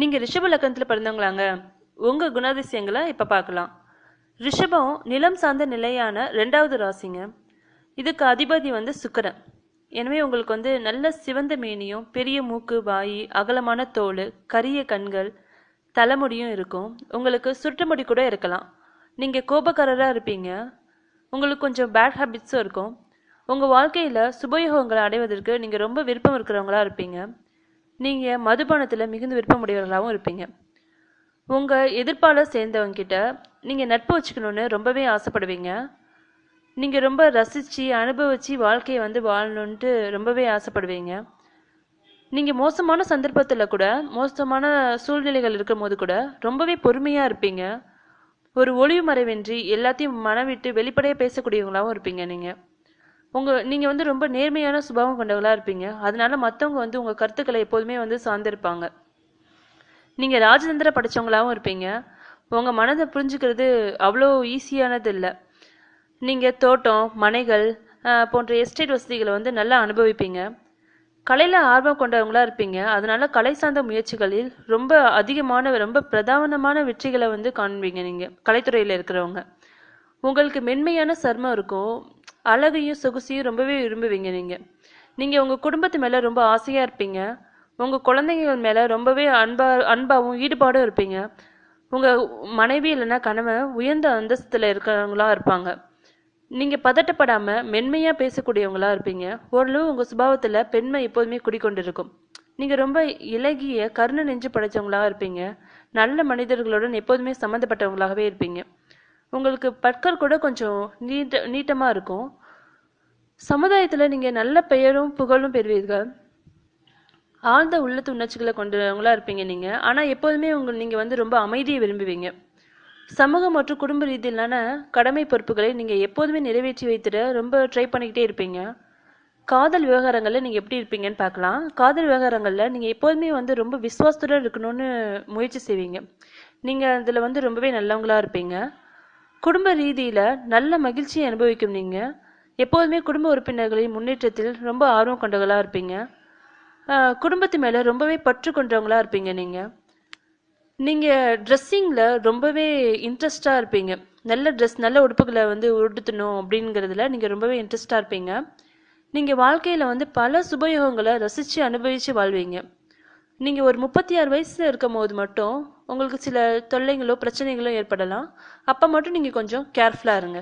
நீங்கள் ரிஷப லக்கணத்தில் பிறந்தவங்களாங்க. உங்கள் குணாதிசயங்களை இப்போ பார்க்கலாம். ரிஷபம் நிலம் சார்ந்த நிலையான ரெண்டாவது ராசிங்க. இதுக்கு அதிபதி வந்து சுக்கரன். எனவே உங்களுக்கு வந்து நல்ல சிவந்த மேனியும் பெரிய மூக்கு வாய் அகலமான தோல் கரிய கண்கள் தலைமுடியும் இருக்கும். உங்களுக்கு சுற்றுமுடி கூட இருக்கலாம். நீங்கள் கோபக்காரராக இருப்பீங்க. உங்களுக்கு கொஞ்சம் பேட் ஹேபிட்ஸும் இருக்கும். உங்கள் வாழ்க்கையில் சுபயோகங்களை அடைவதற்கு நீங்கள் ரொம்ப விருப்பம் இருக்கிறவங்களா இருப்பீங்க. நீங்கள் மதுபானத்தில் மிகுந்த விருப்பமுடையவர்களாகவும் இருப்பீங்க. உங்கள் எதிர்ப்பாளர் சேர்ந்தவங்க கிட்ட நீங்கள் நட்பு வச்சுக்கணுன்னு ரொம்பவே ஆசைப்படுவீங்க. நீங்கள் ரொம்ப ரசித்து அனுபவித்து வாழ்க்கையை வந்து வாழணுன்ட்டு ரொம்பவே ஆசைப்படுவீங்க. நீங்கள் மோசமான சந்தர்ப்பத்தில் கூட மோசமான சூழ்நிலைகள் இருக்கும் போது கூட ரொம்பவே பொறுமையாக இருப்பீங்க. ஒரு ஒளிவு மறைவின்றி எல்லாத்தையும் மனவிட்டு வெளிப்படையாக பேசக்கூடியவங்களாகவும் இருப்பீங்க நீங்கள் உங்கள் நீங்கள் வந்து ரொம்ப நேர்மையான சுபாவம் கொண்டவங்களாக இருப்பீங்க. அதனால மற்றவங்க வந்து உங்கள் கருத்துக்களை எப்போதுமே வந்து சார்ந்திருப்பாங்க. நீங்கள் ராஜதந்திர படித்தவங்களாகவும் இருப்பீங்க. உங்கள் மனதை புரிஞ்சுக்கிறது அவ்வளோ ஈஸியானது இல்லை. நீங்கள் தோட்டம் மனைகள் போன்ற எஸ்டேட் வசதிகளை வந்து நல்லா அனுபவிப்பீங்க. கலையில் ஆர்வம் கொண்டவங்களா இருப்பீங்க. அதனால கலை சார்ந்த முயற்சிகளில் ரொம்ப அதிகமான ரொம்ப பிரதானமான வெற்றிகளை வந்து காண்பீங்க நீங்கள் கலைத்துறையில் இருக்கிறவங்க. உங்களுக்கு மென்மையான சர்மம் இருக்கும் அழகையும் சொகுசையும் ரொம்பவே விரும்புவீங்க நீங்கள் நீங்கள் உங்கள் குடும்பத்து மேலே ரொம்ப ஆசையாக இருப்பீங்க. உங்கள் குழந்தைகள் மேலே ரொம்பவே அன்பா அன்பாகவும் ஈடுபாடும் இருப்பீங்க. உங்கள் மனைவி இல்லைன்னா கணவன் உயர்ந்த அந்தஸ்தில் இருக்கிறவங்களா இருப்பாங்க. நீங்கள் பதட்டப்படாமல் மென்மையாக பேசக்கூடியவங்களா இருப்பீங்க. ஓரளவு உங்கள் சுபாவத்தில் பெண்மை எப்போதுமே குடிக்கொண்டிருக்கும் நீங்கள் ரொம்ப இலகிய கருணை நெஞ்சு படைச்சவங்களா இருப்பீங்க. நல்ல மனிதர்களுடன் எப்போதுமே சம்மந்தப்பட்டவங்களாகவே இருப்பீங்க. உங்களுக்கு பற்கள் கூட கொஞ்சம் நீட்ட நீட்டமாக இருக்கும். சமுதாயத்தில் நீங்கள் நல்ல பெயரும் புகழும் பெறுவீர்கள். ஆழ்ந்த உள்ளத்து உணர்ச்சிகளை கொண்டவங்களா இருப்பீங்க நீங்கள் ஆனால் எப்போதுமே உங்கள் நீங்கள் வந்து ரொம்ப அமைதியை விரும்புவீங்க. சமூக மற்றும் குடும்ப ரீதியிலான கடமை பொறுப்புகளை நீங்கள் எப்போதுமே நிறைவேற்றி வைத்துட ரொம்ப ட்ரை பண்ணிக்கிட்டே இருப்பீங்க. காதல் விவகாரங்களில் நீங்கள் எப்படி இருப்பீங்கன்னு பார்க்கலாம். காதல் விவகாரங்களில் நீங்கள் எப்போதுமே வந்து ரொம்ப விசுவாசத்துடன் இருக்கணும்னு முயற்சி செய்வீங்க. நீங்கள் அதில் வந்து ரொம்பவே நல்லவங்களாக இருப்பீங்க. குடும்ப ரீதியில் நல்ல மகிழ்ச்சியை அனுபவிக்கும் நீங்கள் எப்போதுமே குடும்ப உறுப்பினர்களின் முன்னேற்றத்தில் ரொம்ப ஆர்வம் கொண்டவங்களாக இருப்பீங்க. குடும்பத்து மேலே ரொம்பவே பற்று கொண்டவங்களாக இருப்பீங்க நீங்கள் நீங்கள் ட்ரெஸ்ஸிங்கில் ரொம்பவே இன்ட்ரெஸ்டாக இருப்பீங்க. நல்ல ட்ரெஸ் நல்ல உடுப்புகளை வந்து உடுத்தணும் அப்படிங்கிறதுல நீங்கள் ரொம்பவே இன்ட்ரெஸ்டாக இருப்பீங்க. நீங்கள் வாழ்க்கையில் வந்து பல சுபயோகங்களை ரசித்து அனுபவித்து வாழ்வீங்க. நீங்கள் ஒரு முப்பத்தி ஆறு வயசில் இருக்கும் போது மட்டும் உங்களுக்கு சில தொல்லைகளோ பிரச்சனைகளோ ஏற்படலாம். அப்போ மட்டும் நீங்கள் கொஞ்சம் கேர்ஃபுல்லாக இருங்க.